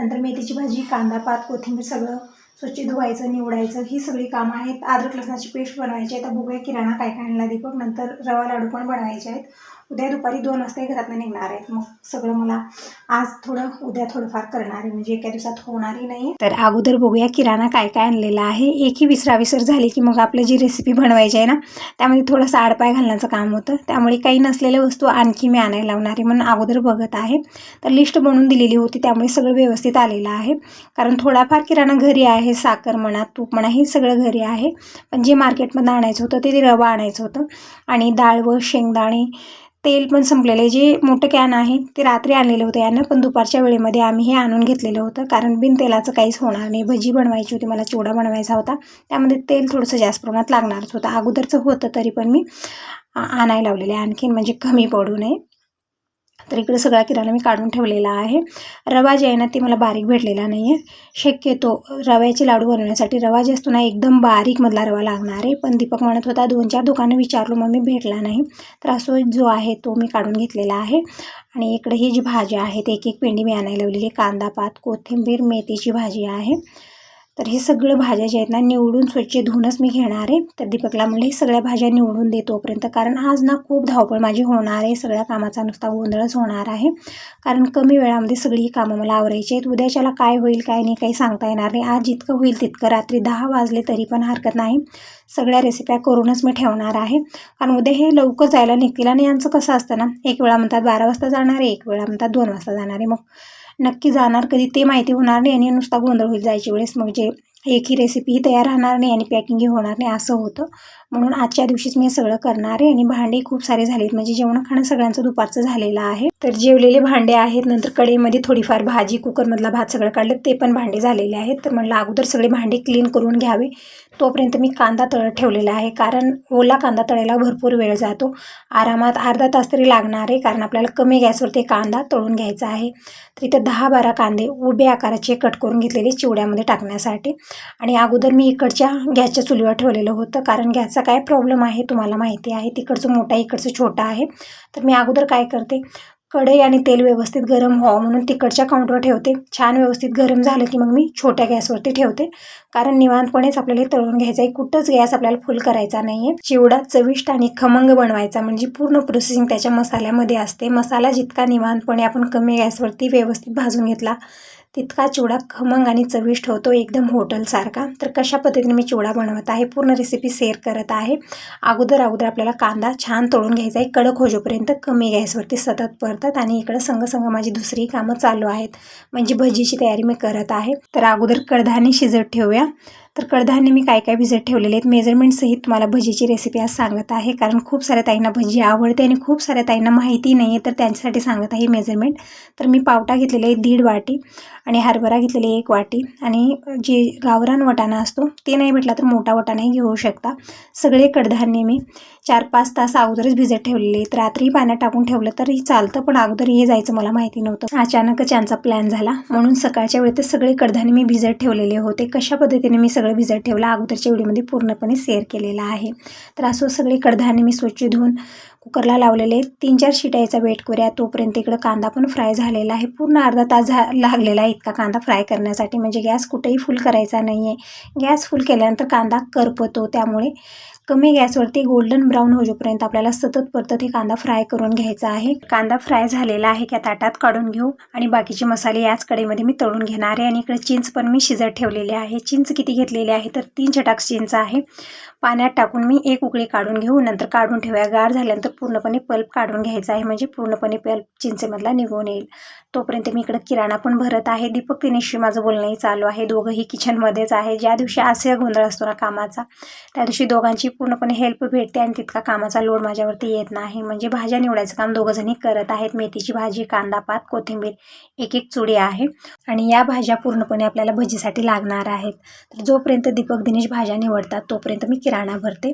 नंतर मेथीची भाजी कांदा पात कोथिंबीर सगळं स्वच्छ धुवायचं निवडायचं. ही सगळी कामं आहेत. अद्रक लसणाची पेस्ट बनवायची आहे. आता बघूया किराणा काय काय आणला दीपक. नंतर रवा लाडू पण बनवायचे आहेत. उद्या दुपारी दोन वाजता घरातनं निघणार आहेत मग सगळं मला आज थोडं उद्या थोडंफार करणार आहे. म्हणजे एका दिवसात होणारही नाही. तर अगोदर बघूया किराणा काय काय आणलेला आहे. एकही विसराविसर झाली की मग आपलं जी रेसिपी बनवायची आहे ना त्यामध्ये थोडंसं आडपाय घालण्याचं काम होतं. त्यामुळे काही नसलेल्या वस्तू आणखी मी आणायला लावणार आहे म्हणून अगोदर बघत आहे. तर लिस्ट बनवून दिलेली होती त्यामुळे सगळं व्यवस्थित आलेलं आहे. कारण थोडाफार किराणा घरी आहे साखर म्हणा तूप म्हणा हे सगळं घरी आहे. पण जे मार्केटमधून आणायचं होतं ते रवा आणायचं होतं. आणि डाळ व शेंगदाणे तेल पण संपलेलं आहे. जे मोठं कॅन आहे ते रात्री आणलेलं होतं यानं पण दुपारच्या वेळेमध्ये आम्ही हे आणून घेतलेलं होतं. कारण बिन तेलाचं काहीच होणार नाही. भजी बनवायची होती मला चिवडा बनवायचा होता. त्यामध्ये तेल थोडंसं जास्त प्रमाणात लागणारच होतं. अगोदरचं होतं तरी पण मी आणायला लावलेलं आहे. आणखीन म्हणजे कमी पडू नये. तर इकडे सगळा किराणा मी काढून ठेवलेला आहे. रवा जे आहे ना ते मला बारीक भेटलेला नाही आहे शक्यतो रव्याचे लाडू बनवण्यासाठी रवा जे असतो ना एकदम बारीकमधला रवा लागणार आहे. पण दीपक म्हणत होता दोन चार दुकानं विचारलो मग मी भेटला नाही. तर असो जो आहे तो मी काढून घेतलेला आहे. आणि इकडे ही जी भाजी आहेत एक एक पेंडी मी आणायला लावलेली आहे. कांदा पात कोथिंबीर मेथीची भाजी आहे. तर हे सगळं भाज्या ज्या आहेत ना निवडून स्वच्छ धुवूनच मी घेणार आहे. तर दीपकला म्हणलं हे सगळ्या भाज्या निवडून दे तोपर्यंत कारण आज ना खूप धावपळ माझी होणार आहे. सगळ्या कामाचा नुसता गोंधळच होणार आहे. कारण कमी वेळामध्ये सगळी ही कामं मला आवरायची आहेत. उद्याच्याला काय होईल काय नाही काही सांगता येणार नाही. आज जितकं होईल तितकं रात्री दहा वाजले तरी पण हरकत नाही. सगळ्या रेसिप्या करूनच मी ठेवणार आहे. कारण उद्या हे लवकर जायला निघतील आणि यांचं कसं असतं ना एक वेळा म्हणतात बारा वाजता जाणार आहे एक वेळा म्हणतात दोन वाजता जाणार आहे. मग नक्की जाणार कधी ते माहिती होणार नाही आणि नुसता गोंधळ होईल जायच्या वेळेस. मग जे एकही रेसिपी तयार राहणार नाही आणि पॅकिंगही होणार नाही असं होतं. म्हणून आजच्या दिवशीच मी सगळं करणार आहे आणि भांडे खूप सारे झालेत. म्हणजे जेवण खाणं सगळ्यांचं दुपारचं झालेलं आहे. तर जेवलेले भांडे आहेत नंतर कढईमध्ये थोडीफार भाजी कुकरमधला भात सगळं काढलं ते पण भांडे झालेले आहेत. तर म्हटलं अगोदर सगळे भांडे क्लीन करून घ्यावे. तोपर्यंत मी कांदा तळत ठेवलेला आहे कारण ओला कांदा तळायला भरपूर वेळ जातो. आरामात अर्धा तास तरी लागणार आहे कारण आपल्याला कमी गॅसवरती कांदा तळून घ्यायचा आहे. तर इथं दहा बारा कांदे उभे आकाराचे कट करून घेतलेले चिवड्यामध्ये टाकण्यासाठी. आणि अगोदर मी इकडच्या गॅसच्या चुलीवर ठेवलेलं होतं. कारण गॅसचा काय प्रॉब्लेम आहे तुम्हाला माहिती आहे. तिकडचं मोठा इकडचं छोटा आहे. तर मी अगोदर काय करते कढई आणि तेल व्यवस्थित गरम व्हावं म्हणून तिकडच्या काउंटरवर ठेवते. छान व्यवस्थित गरम झालं की मग मी छोट्या गॅसवरती ठेवते. कारण निवांतपणेच आपल्याला हे तळून घ्यायचं आहे कुठंच गॅस आपल्याला फुल करायचा नाही आहे चिवडा चविष्ट आणि खमंग बनवायचा म्हणजे पूर्ण प्रोसेसिंग त्याच्या मसाल्यामध्ये असते. मसाला जितका निवांतपणे आपण कमी गॅसवरती व्यवस्थित भाजून घेतला तितका चिवडा खमंग आणि चविष्ट होतो एकदम हॉटेलसारखा तर कशा पद्धतीने मी चिवडा बनवत आहे पूर्ण रेसिपी शेअर करत आहे. अगोदर अगोदर आपल्याला कांदा छान तळून घ्यायचा आहे. कडक होजोपर्यंत कमी गॅसवरती सतत परतात आणि इकडं संगसंग माझी दुसरी कामं चालू आहेत. म्हणजे भजीची तयारी मी करत आहे. तर अगोदर कडधान्य शिजत ठेवूया. तर कडधान्य मी काय काय भिजत ठेवलेले आहेत? मेजरमेंटसहित तुम्हाला भजीची रेसिपी आज सांगत आहे. कारण खूप साऱ्या ताईंना भजी आवडते आणि खूप साऱ्या ताईंना माहिती नाही आहे तर त्यांच्यासाठी सांगत आहे मेजरमेंट तर मी पावटा घेतलेले आहे दीड वाटी आणि हरभरा घेतलेली एक वाटी आणि जे गावरान वटाणा असतो ते नाही भेटला तर मोठा वटाणाही घेऊ शकता. सगळे कडधान्य मी चार पाच तास अगोदरच भिजत ठेवलेले आहेत. रात्री पाण्यात टाकून ठेवलं तरी चालतं पण अगोदर हे जायचं मला माहिती नव्हतं. अचानकच यांचा प्लॅन झाला. म्हणून सकाळच्या वेळेतच सगळे कडधान्य मी भिजत ठेवलेले होते. कशा पद्धतीने मी सगळं भिजत ठेवलं. अगोदरच्या व्हिडिओमध्ये पूर्णपणे शेअर केलेला आहे. तर असं सगळे कडधान्य मी स्वच्छ धुवून कुकरला लावलेले तीन चार शिटायचा वेट करूया तोपर्यंत इकडं कांदा पण फ्राय झालेला आहे. पूर्ण अर्धा तास झा लागलेला आहे इतका कांदा फ्राय करण्यासाठी. म्हणजे गॅस कुठेही फुल करायचा नाही आहे गॅस फुल केल्यानंतर कांदा करपतो. त्यामुळे कमी गॅसवरती गोल्डन ब्राऊन होईपर्यंत आपल्याला सतत परतत हे कांदा फ्राय करून घ्यायचा आहे. कांदा फ्राय झालेला आहे त्या ताटात काढून घेऊ. आणि बाकीचे मसाले याच कडेमध्ये मी तळून घेणार आहे. आणि इकडे चिंच पण मी शिजत ठेवलेले आहे. चिंच किती घेतलेली आहे तर तीन चटाक चिंच आहे. पाण्यात टाकून मी एक उकळी काढून घेऊ. नंतर काढून ठेवूया. गार झाल्यानंतर पूर्णपणे पल्प काढून घ्यायचा आहे. म्हणजे पूर्णपणे पल्प चिंचेमधला निघून येईल. तोपर्यंत मी इकडं किराणा पण भरत आहे. दीपक दिनेशशी माझं बोलणंही चालू आहे. दोघंही किचनमध्येच आहे. ज्या दिवशी असे गोंधळ असतो ना कामाचा त्या दिवशी दोघांची पूर्णपणे हेल्प भेटते आणि तितका कामाचा लोड माझ्यावरती येत नाही. म्हणजे भाज्या निवडायचं काम दोघंजणी करत आहेत. मेथीची भाजी कांदा पात कोथिंबीर एक एक चुडी आहे. आणि या भाज्या पूर्णपणे आपल्याला भजीसाठी लागणार आहेत. तर जोपर्यंत दीपक दिनेश भाज्या निवडतात तोपर्यंत मी किराणा भरते.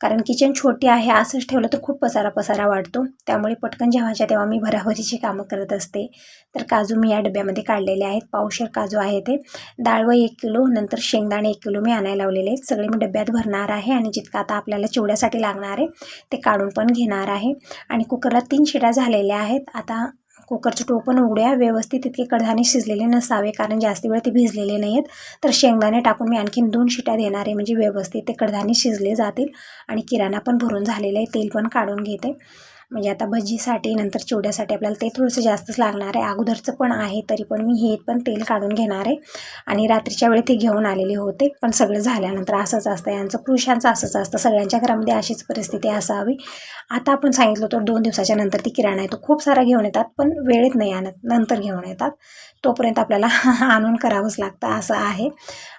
कारण किचन छोटी आहे असंच ठेवलं तर खूप पसारा पसारा वाटतो त्यामुळे पटकन जेव्हाच्या तेव्हा मी भराभरीची कामं करत असते. तर काजू मी या डब्यामध्ये काढलेले आहेत. पावशेर काजू आहे ते. डाळवं एक किलो नंतर शेंगदाणे एक किलो मी आणायला लावलेले आहेत. सगळे मी डब्यात भरणार आहे आणि जितकं आता आपल्याला चिवड्यासाठी लागणार आहे ते काढून पण घेणार आहे. आणि कुकरला तीन शिट्या झालेल्या आहेत. आता कुकरचं टोपण उघड्या व्यवस्थित तितके कडधान्य शिजलेले नसावे कारण जास्त वेळ ते भिजलेले नाही आहेत तर शेंगदाणे टाकून मी आणखीन दोन शिट्या देणार आहे. म्हणजे व्यवस्थित ते कडधान्य शिजले जातील आणि किराणा पण भरून झालेला आहे. तेल पण काढून घेते. म्हणजे आता भजीसाठी नंतर चिवड्यासाठी आपल्याला ते थोडंसं जास्तच लागणार आहे. अगोदरचं पण आहे तरी पण मी हे पण तेल काढून घेणार आहे. आणि रात्रीच्या वेळी ते घेऊन आलेले होते पण सगळं झाल्यानंतर असंच असतं. यांचं पुरुषांचं असंच असतं. सगळ्यांच्या घरामध्ये अशीच परिस्थिती असावी. आता आपण सांगितलं तर दोन दिवसाच्या नंतर ती किराणा येतो. खूप सारा घेऊन येतात पण वेळेत नाही आणत. नंतर घेऊन येतात. तोपर्यंत आपल्याला आणून करावंच लागतं असं आहे.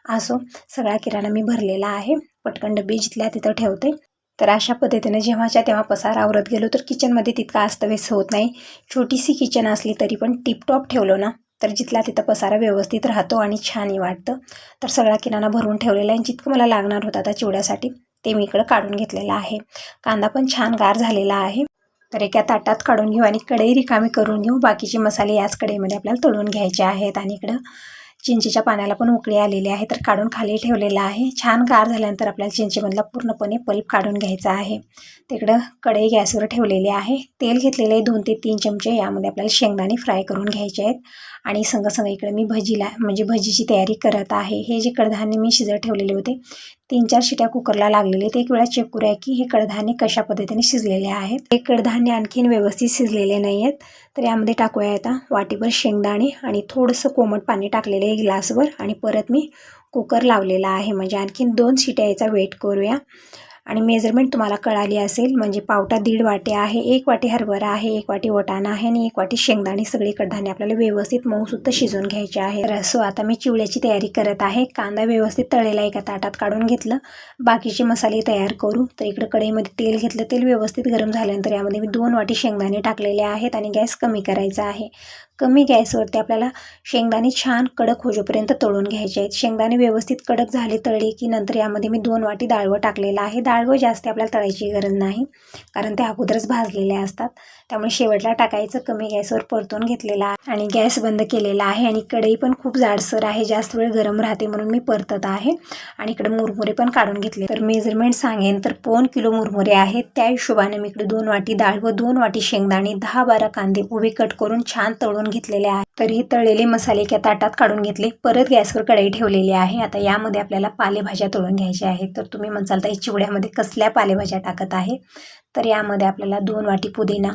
असो सगळा किराणा मी भरलेला आहे. पटकन डबी जिथल्या तिथं ठेवते. तर अशा पद्धतीनं जेव्हाच्या तेव्हा पसार आवरत गेलो तर किचनमध्ये तितका अस्तव्यस्त होत नाही. छोटीशी किचन असली तरी पण टिपटॉप ठेवलो ना तर जिथला तिथं पसारा व्यवस्थित राहतो आणि छानही वाटतं. तर सगळा किराणा भरून ठेवलेला आहे जितकं मला लागणार होता त्या चिवड्यासाठी ते मी इकडं काढून घेतलेलं आहे. कांदा पण छान गार झालेला आहे. तर एका ताटात काढून घेऊ आणि कढई रिकामी करून घेऊ. बाकीचे मसाले याच कढईमध्ये आपल्याला तळून घ्यायचे आहेत आणि इकडं चिंचेच्या पाण्याला पण उकळी आलेली आहे तर काढून खाली ठेवलेलं आहे. छान गार झाल्यानंतर आपल्याला चिंचेमधला पूर्णपणे पल्प काढून घ्यायचा आहे. तिकडं कढई गॅसवर ठेवलेली आहे. तेल घेतलेले आहे दोन ते तीन चमचे यामध्ये आपल्याला शेंगदाणे फ्राय करून घ्यायचे आहेत. आणि संग संग इकडे मी भजीला म्हणजे भजीची तयारी करत आहे. हे जे कडधान्य मी शिजत ठेवलेले होते तीन चार शिट्या कुकरला लागलेले ते एक वेळा चेक करूया की हे कडधान्य कशा पद्धतीने शिजलेले आहेत. हे कडधान्य आणखीन व्यवस्थित शिजलेले नाही आहेत. तर यामध्ये टाकूया आता वाटीभर शेंगदाणे आणि थोडंसं कोमट पाणी टाकलेलं आहे ग्लासवर आणि परत मी कुकर लावलेला आहे. म्हणजे आणखीन दोन शिट्या याचा वेट करूया. आणि मेजरमेंट तुम्हाला कळाली असेल. म्हणजे पावटा दीड वाटी आहे एक वाटी हरभरा आहे एक वाटी वटाणा आहे आणि एक वाटी शेंगदाणे. सगळी कडधान्य आपल्याला व्यवस्थित मऊसुद्धा शिजवून घ्यायचे आहे. तर असो आता मी चिवड्याची तयारी करत आहे. कांदा व्यवस्थित तळेला एका ताटात काढून घेतलं. बाकीचे मसाले तयार करू. तर इकडं कढईमध्ये तेल घेतलं. तेल व्यवस्थित गरम झाल्यानंतर यामध्ये मी दोन वाटी शेंगदाणे टाकलेले आहेत आणि गॅस कमी करायचा आहे. कमी गॅसवरती आपल्याला शेंगदाणे छान कडक होजोपर्यंत तळून घ्यायचे आहेत. शेंगदाणे व्यवस्थित कडक झाले तळले की नंतर यामध्ये मी दोन वाटी डाळवं टाकलेलं आहे. डाळवं जास्त आपल्याला तळायची गरज नाही कारण ते अगोदरच भाजलेले असतात. त्यामुळे शेवटला टाकायचं कमी गॅसवर परतून घेतलेला आहे आणि गॅस बंद केलेला आहे. आणि कढई पण खूप जाडसर आहे. जास्त वेळ गरम राहते म्हणून मी परतत आहे. आणि इकडे मुरमुरे पण काढून घेतले. तर मेजरमेंट सांगेन तर पोन किलो मुरमुरे आहेत. त्या हिशोबाने मी इकडे दोन वाटी डाळ व दोन वाटी शेंगदाणे दहा बारा कांदे उभे कट करून छान तळून घेतलेले आहे तरीही तळलेले मसाले एका ताटात काढून घेतले. परत गॅसवर कढई ठेवलेली आहे. आता यामध्ये आपल्याला पालेभाज्या तळून घ्यायच्या आहेत. तर तुम्ही म्हणसाल तर चिवड्यामध्ये कसल्या पालेभाज्या टाकत आहे? तर यामध्ये आपल्याला दोन वाटी पुदिना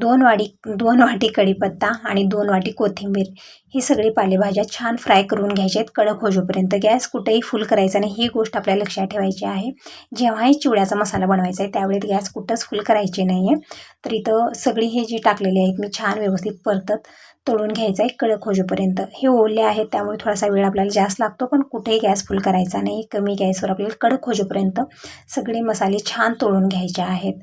दोन वाटी दोन वाटी कढीपत्ता आणि दोन वाटी कोथिंबीर. ही सगळी पालेभाज्या छान फ्राय करून घ्यायच्या आहेत. कडक होजोपर्यंत गॅस कुठेही फुल करायचा नाही. ही गोष्ट आपल्याला लक्षात ठेवायची आहे. जेव्हाही चिवड्याचा मसाला बनवायचा आहे त्यावेळेत गॅस कुठंच फुल करायचे नाही आहे तर इथं सगळी हे जी टाकलेली आहेत मी छान व्यवस्थित परतत तळून घ्यायचं आहे कडक होजोपर्यंत. हे ओले आहेत त्यामुळे थोडासा वेळ आपल्याला जास्त लागतो पण कुठेही गॅस फुल करायचा नाही. कमी गॅसवर आपल्याला कडक होजोपर्यंत सगळे मसाले छान तळून घ्यायचे आहेत.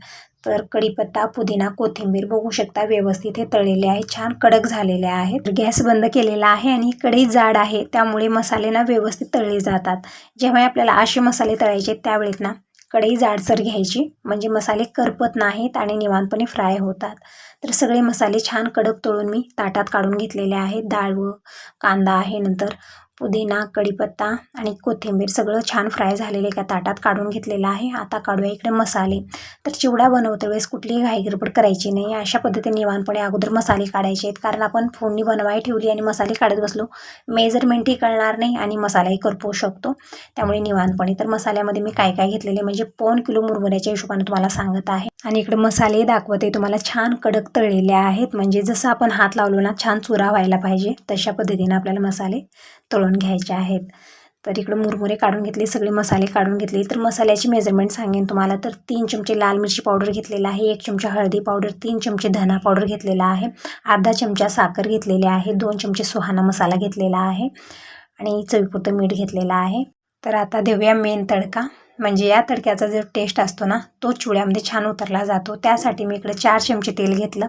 तर कढीपत्ता पुदिना कोथिंबीर बघू शकता. व्यवस्थित हे तळलेले आहे. छान कडक झालेले आहेत. गॅस बंद केलेला आहे आणि कढई जाड आहे. त्यामुळे मसाले ना व्यवस्थित तळले जातात. जेव्हा आपल्याला असे मसाले तळायचे त्यावेळेत ना कढई जाडसर घ्यायची. म्हणजे मसाले करपत नाहीत आणि निवांतपणे फ्राय होतात. तर सगळे मसाले छान कडक तळून मी ताटात काढून घेतलेले आहेत. डाळ व कांदा आहे नंतर. पुदिना कढीपत्ता आणि कोथिंबीर सगळं छान फ्राय झालेलं एका ताटात काढून घेतलेलं आहे. आता काढूया इकडे मसाले. तर चिवडा बनवते वेळेस कुठलीही घाई करायची नाही. अशा पद्धतीने निवानपणे अगोदर मसाले काढायचे आहेत. कारण आपण फोडणी बनवाय ठेवली आणि मसाले काढत बसलो मेजरमेंटही कळणार नाही आणि मसालाही करपवू शकतो. त्यामुळे निवानपणे तर मसाल्यामध्ये मी काय काय घेतलेले म्हणजे पाऊण किलो मुरमुऱ्याच्या हिशोबाने तुम्हाला सांगत आहे. आणि इकडे मसाले दाखवते. तुम्हाला छान कडक तळलेले आहेत. म्हणजे जसं आपण हात लावलो ना छान चुरा व्हायला पाहिजे तशा पद्धतीने आपल्याला मसाले तळून घ्यायचे आहेत. तर इकडं मुरमुरे काढून घेतले सगळे मसाले काढून घेतले. तर मसाल्याची मेजरमेंट सांगेन तुम्हाला. तर तीन चमचे लाल मिरची पावडर घेतलेला आहे एक चमचा हळदी पावडर तीन चमचे धना पावडर घेतलेला आहे अर्धा चमचा साखर घेतलेली आहे दोन चमचे सुहाना मसाला घेतलेला आहे आणि चवीपुरतं मीठ घेतलेलं आहे. तर आता देऊया मेन तडका. म्हणजे या तडक्याचा जो टेस्ट असतो ना तो चुळ्यामध्ये छान उतरला जातो. त्यासाठी मी इकडे चार चमचे तेल घेतलं.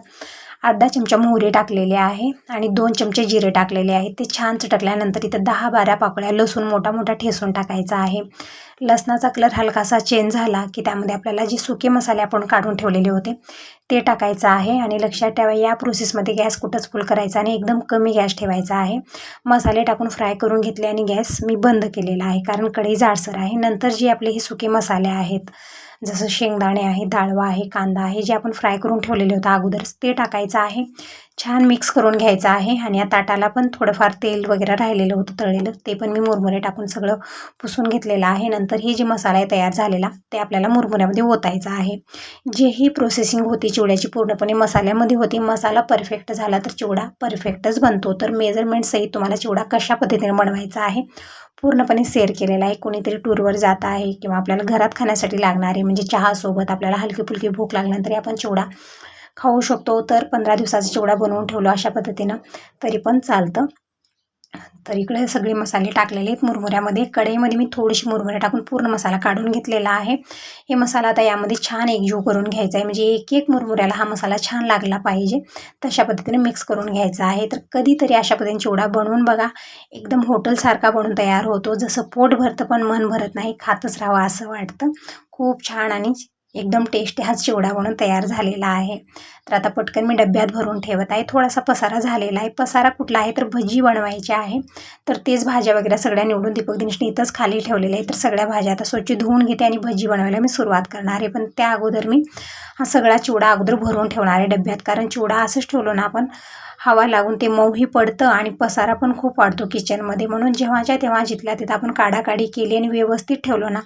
अर्धा चमचा मोहरी टाकलेले आहे आणि दोन चमचे जिरे टाकलेले आहेत. ते छान चटकल्यानंतर इथं दहा बारा पाकळ्या लसूण मोठा मोठा ठेसून टाकायचा आहे. लसणाचा कलर हलकासा चेंज झाला की त्यामध्ये आपल्याला जे सुके मसाले आपण काढून ठेवलेले होते ते टाकायचं आहे आणि लक्षात ठेवा या प्रोसेसमध्ये गॅस कुठंच फुल करायचा आणि एकदम कमी गॅस ठेवायचा आहे. मसाले टाकून फ्राय करून घेतले आणि गॅस मी बंद केलेला आहे कारण कढई जाडसर आहे. नंतर जे आपले हे सुके मसाले आहेत जसं शेंगदाणे आहे डाळवा आहे कांदा आहे जे आपण फ्राय करून ठेवलेले होतं अगोदरच ते टाकायचं आहे. छान मिक्स करून घ्यायचं आहे आणि या ताटाला पण थोडंफार तेल वगैरे राहिलेलं होतं तळलेलं ते पण मी मुरमुरे टाकून सगळं पुसून घेतलेलं आहे. नंतर हे जे मसाला आहे तयार झालेला ते आपल्याला मुरमुऱ्यामध्ये ओतायचं आहे. जे ही प्रोसेसिंग होती चिवड्याची पूर्णपणे मसाल्यामध्ये होती. मसाला परफेक्ट झाला तर चिवडा परफेक्टच बनतो. तर मेजरमेंटसही तुम्हाला चिवडा कशा पद्धतीने बनवायचा आहे पूर्णपणे शेअर केलेला आहे. कोणीतरी टूरवर जात आहे किंवा आपल्याला घरात खाण्यासाठी लागणारे म्हणजे चहासोबत आपल्याला हलकी फुलकी भूक लागल्यानंतर आपण चिवडा खाऊ शकतो. तर पंधरा दिवसाचा चिवडा बनवून ठेवलो अशा पद्धतीनं. तरी पण चालतं. तर इकडे सगळे मसाले टाकलेले आहेत. मुरमुऱ्यामध्ये कढईमध्ये मी थोडीशी मुरमुऱ्या टाकून पूर्ण मसाला काढून घेतलेला आहे. हे मसाला आता यामध्ये छान एकजीव करून घ्यायचा आहे. म्हणजे एक एक मुरमुऱ्याला हा मसाला छान लागला पाहिजे. तशा पद्धतीने मिक्स करून घ्यायचा आहे. तर कधीतरी अशा पद्धतीने चिवडा बनवून बघा. एकदम हॉटेलसारखा बनून तयार होतो. जसं पोट भरतं पण मन भरत नाही. खातच राहावं असं वाटतं. खूप छान आणि एकदम टेस्टी हाच चिवडा म्हणून तयार झालेला आहे. तर आता पटकन मी डब्यात भरून ठेवत आहे. थोडासा पसारा झालेला आहे. पसारा कुठला आहे तर भजी बनवायची आहे. तर तेच भाज्या वगैरे सगळ्या निवडून दीपक दिनशने इथंच खाली ठेवलेल्या आहे तर सगळ्या भाज्या आता स्वच्छ धुवून घेते आणि भजी बनवायला मी सुरुवात करणार आहे. पण त्या अगोदर मी हा सगळा चिवडा अगोदर भरून ठेवणार आहे डब्यात. कारण चिवडा असंच ठेवलो ना आपण हवा लागून ते मऊही पडतं आणि पसारा पण खूप वाढतो किचनमध्ये म्हणून जेव्हाच्या तेव्हा जिथल्या तिथं आपण काढाकाढी केली आणि व्यवस्थित ठेवलो ना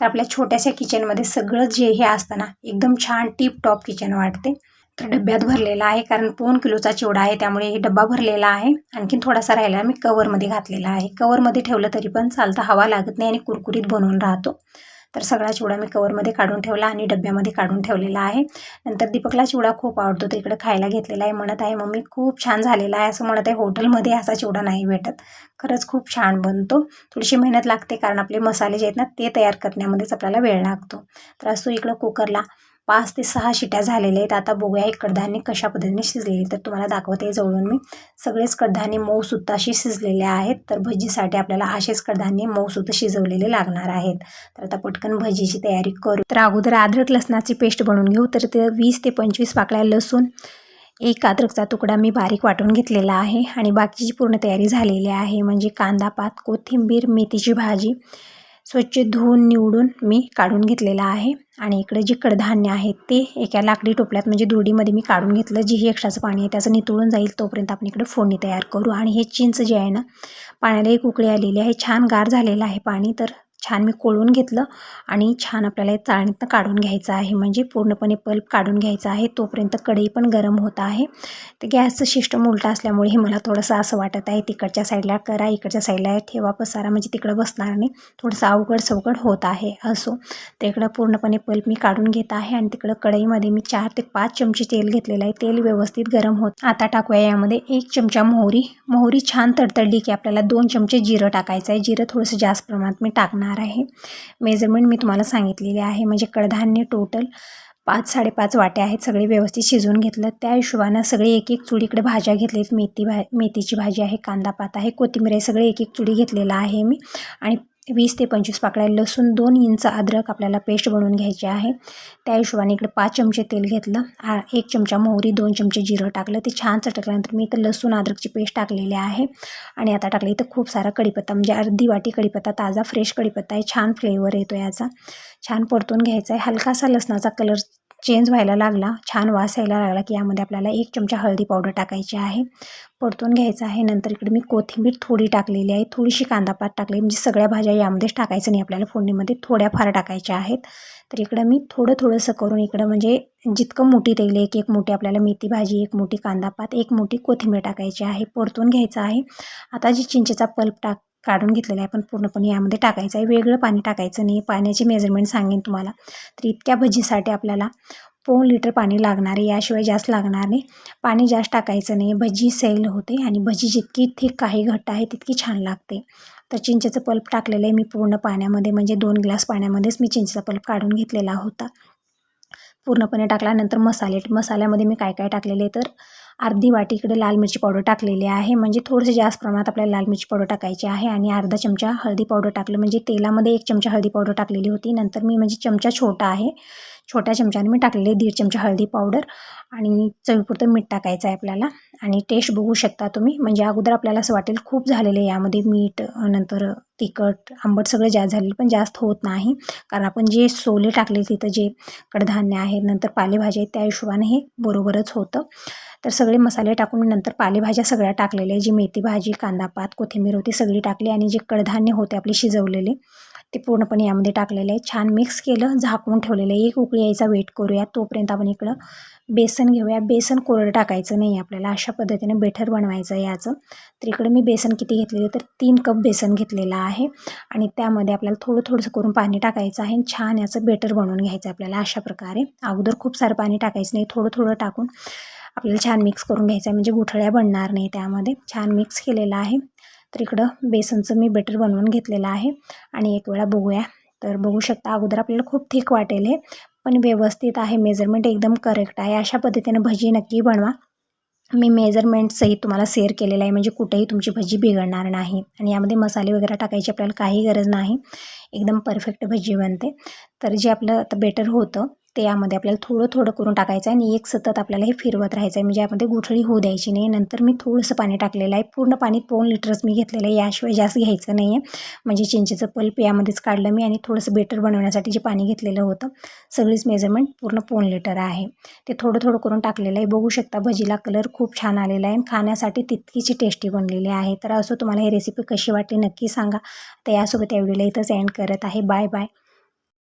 तर आपल्या छोट्याशा किचनमध्ये सगळं जे हे असतं ना एकदम छान टीप टॉप किचन वाटते. तर डब्यात भरलेला आहे कारण दोन किलोचा चिवडा आहे त्यामुळे हे डब्बा भरलेला आहे. आणखीन थोडासा राहिला मी कवरमध्ये घातलेला आहे. कवरमध्ये ठेवलं तरी पण चालतं हवा लागत नाही आणि कुरकुरीत बनवून राहतो. तर सगळा चिवडा मी कवरमध्ये काढून ठेवला आणि डब्यामध्ये काढून ठेवलेला आहे. नंतर दीपकला चिवडा खूप आवडतो तो इकडे खायला घेतलेला आहे. म्हणत आहे मम्मी खूप छान झालेला आहे. असं म्हणत आहे हॉटेलमध्ये असा चिवडा नाही भेटत. खरंच खूप छान बनतो. थोडीशी मेहनत लागते कारण आपले मसाले जे आहेत ना ते तयार करण्यामध्येच आपल्याला वेळ लागतो. तर असतो इकडं कुकरला पाच ते सहा शिट्या झालेल्या आहेत. आता बघूया हे कडधान्य कशा पद्धतीने शिजलेले तर तुम्हाला दाखवते जवळून मी. सगळेच कडधान्य मऊसुद्धा अशी शिजलेले आहेत. तर भजीसाठी आपल्याला असेच कडधान्य मऊसुद्धा शिजवलेले लागणार आहेत. तर आता पटकन भजीची तयारी करू. तर अगोदर अद्रक लसणाची पेस्ट बनवून घेऊ. तर ते वीस ते पंचवीस पाकळ्या लसूण एक अद्रकचा तुकडा मी बारीक वाटून घेतलेला आहे. आणि बाकीची पूर्ण तयारी झालेली आहे. म्हणजे कांदा पात कोथिंबीर मेथीची भाजी स्वच्छ धुवून निवडून मी काढून घेतलेला आहे. आणि इकडे जे कडधान्य आहेत ते एका लाकडी टोपल्यात म्हणजे दुरडीमध्ये मी काढून घेतलं. जी ही एक्स्ट्राचं पाणी आहे त्याचं नितळून जाईल तोपर्यंत आपण इकडे फोडणी तयार करू. आणि हे चिंच जे आहे ना पाण्याला एक उकळी आलेली आहे. छान गार झालेलं आहे पाणी तर छान मी कोळून घेतलं आणि छान आपल्याला चाळणीतनं काढून घ्यायचं आहे. म्हणजे पूर्णपणे पल्प काढून घ्यायचा आहे. तोपर्यंत कढई पण गरम होत आहे. ते गॅसचं सिस्टम उलटा असल्यामुळे हे मला थोडंसं असं वाटत आहे. तिकडच्या साईडला करा इकडच्या साईडला ठेवा पसारा. म्हणजे तिकडं बसणार नाही. थोडंसं अवघड सवघड होत आहे असो. तर इकडं पूर्णपणे पल्प मी काढून घेत आहे आणि तिकडं कढईमध्ये मी चार ते पाच चमचे तेल घेतलेलं आहे. तेल व्यवस्थित गरम होत आता टाकूया यामध्ये एक चमचा मोहरी. मोहरी छान तडतडली की आपल्याला दोन चमचे जिरं टाकायचं आहे. जिरं थोडंसं जास्त प्रमाणात मी टाकणार आहे. मेजरमेंट मी तुम्हाला सांगितलेली आहे. म्हणजे कडधान्य टोटल पाच साडेपाच वाट्या आहेत. सगळे व्यवस्थित शिजवून घेतलं. त्या हिशोबानं सगळे एक एक चुडीकडे भाज्या घेतलेत. मेथी भा मेथीची भाजी आहे कांदा पात आहे कोथिंबीर आहे. सगळे एक एक चुडी घेतलेला आहे मी. आणि वीस ते पंचवीस पाकळ्या लसूण दोन इंच अद्रक आपल्याला पेस्ट बनवून घ्यायची आहे. त्या हिशोबाने इकडे पाच चमचे तेल घेतलं. एक चमचा मोहरी दोन चमचे जिरं टाकलं. ते छान चटकल्यानंतर मी इथं लसूण अद्रकची पेस्ट टाकलेली आहे. आणि आता टाकलं इथं खूप सारा कढीपत्ता म्हणजे अर्धी वाटी कढीपत्ता ताजा फ्रेश कढीपत्ता आहे. छान फ्लेवर येतो याचा. छान परतून घ्यायचा आहे. हलकासा लसणाचा कलर चेंज व्हायला लागला छान वास यायला लागला की यामध्ये आपल्याला एक चमचा हळदी पावडर टाकायची आहे. परतून घ्यायचं आहे. नंतर इकडे मी कोथिंबीर थोडी टाकलेली आहे. थोडीशी कांदापात टाकली म्हणजे सगळ्या भाज्या यामध्येच टाकायचं नाही. आपल्याला फोडणीमध्ये थोड्याफार टाकायच्या आहेत. तर इकडं मी थोडं थोडंसं करून इकडं म्हणजे जितकं मोठी तेल एक एक मोठी आपल्याला मेथी भाजी एक मोठी कांदापात एक मोठी कोथिंबीर टाकायची आहे. परतून घ्यायचं आहे. आता जी चिंचेचा पल्प टाक काढून घेतलेलं आहे. पण पूर्णपणे यामध्ये टाकायचं आहे. वेगळं पाणी टाकायचं नाही. पाण्याची मेजरमेंट सांगेन तुम्हाला. तर इतक्या भजीसाठी आपल्याला पाऊण लिटर पाणी लागणार आहे. याशिवाय जास्त लागणार नाही. पाणी जास्त टाकायचं नाही. भजी सैल होते आणि भजी जितकी थिक काही घट्ट आहे तितकी छान लागते. तर चिंचेचं पल्प टाकलेलं आहे मी पूर्ण पाण्यामध्ये. म्हणजे दोन ग्लास पाण्यामध्येच मी चिंचेचा पल्प काढून घेतलेला होता. पूर्णपणे टाकल्यानंतर मसाले मसाल्यामध्ये मी काय काय टाकलेले तर अर्धी वाटी इकडे लाल मिरची पावडर टाकलेली आहे. म्हणजे थोडंसं जास्त प्रमाणात आपल्याला लाल मिरची पावडर टाकायची आहे आणि अर्धा चमचा हळदी पावडर टाकलं. म्हणजे तेलामध्ये एक चमचा हळदी पावडर टाकलेली होती. नंतर मी म्हणजे चमचा छोटा आहे. छोट्या चमच्याने मी टाकलेले दीड चमचा हळदी पावडर आणि चवीपुरतं मीठ टाकायचं आहे आपल्याला. आणि टेस्ट बघू शकता तुम्ही. म्हणजे अगोदर आपल्याला असं वाटेल खूप झालेलं आहे यामध्ये मीठ नंतर तिखट आंबट सगळं जास्त झालेलं पण जास्त होत नाही. कारण आपण जे सोले टाकले तिथं जे कडधान्य आहेत नंतर पालेभाज्या आहेत त्या हिशोबाने हे बरोबरच होतं. तर सगळे मसाले टाकून नंतर पालेभाज्या सगळ्या टाकलेल्या जी मेथी भाजी कांदा पात कोथिंबीर होती सगळी टाकली. आणि जे कडधान्य होते आपले शिजवलेले ते पूर्णपणे यामध्ये टाकलेलं आहे. छान मिक्स केलं झाकून ठेवलेलं आहे. एक उकळी यायचा वेट करूया. तोपर्यंत आपण इकडं बेसन घेऊया. बेसन कोरडं टाकायचं नाही आपल्याला. अशा पद्धतीने बेटर बनवायचं आहे याचं. तर इकडं मी बेसन किती घेतलेलं तर तीन कप बेसन घेतलेलं आहे. आणि त्यामध्ये आपल्याला थोडं थोडंसं करून पाणी टाकायचं आहे. आणि छान याचं बेटर बनवून घ्यायचं आहे आपल्याला अशा प्रकारे. अगोदर खूप सारं पाणी टाकायचं नाही. थोडं थोडं टाकून आपल्याला छान मिक्स करून घ्यायचं आहे. म्हणजे गुठळ्या बनणार नाही त्यामध्ये. छान मिक्स केलेलं आहे. तर इकडं बेसनचं मी बेटर बनवून घेतलेलं आहे. आणि एक वेळा बघूया. तर बघू शकता अगोदर आपल्याला खूप थिक वाटेल हे. पण व्यवस्थित आहे मेजरमेंट एकदम करेक्ट आहे. अशा पद्धतीने भजी नक्की बनवा. मी मेजरमेंटसहित तुम्हाला शेअर केलेलं आहे. म्हणजे कुठेही तुमची भजी बिघडणार नाही. आणि यामध्ये मसाले वगैरे टाकायची आपल्याला काही गरज नाही. एकदम परफेक्ट भजी बनते. तर जे आपलं आता बेटर होतं ते यामध्ये आपल्याला थोडं थोडं करून टाकायचं आहे आणि एक सतत आपल्याला हे फिरवत राहायचं आहे म्हणजे यामध्ये गुठळी होऊ द्यायची नाही. नंतर मी थोडंसं पाणी टाकलेलं आहे. पूर्ण पाणी दोन लिटर्स मी घेतलेलं आहे. याशिवाय जास्त घ्यायचं नाही आहे म्हणजे चिंचेचं पल्प यामध्येच काढलं मी आणि थोडंसं बेटर बनवण्यासाठी जे पाणी घेतलेलं होतं सगळीच मेजरमेंट पूर्ण पोन लिटर आहे. ते थोडं थोडं करून टाकलेलं आहे. बघू शकता भजीला कलर खूप छान आलेला आहे आणि खाण्यासाठी तितकीची टेस्टी बनलेली आहे. तर असं तुम्हाला ही रेसिपी कशी वाटली नक्की सांगा. तर यासोबत या व्हिडिओला इथंच एंड करत आहे. Bye bye.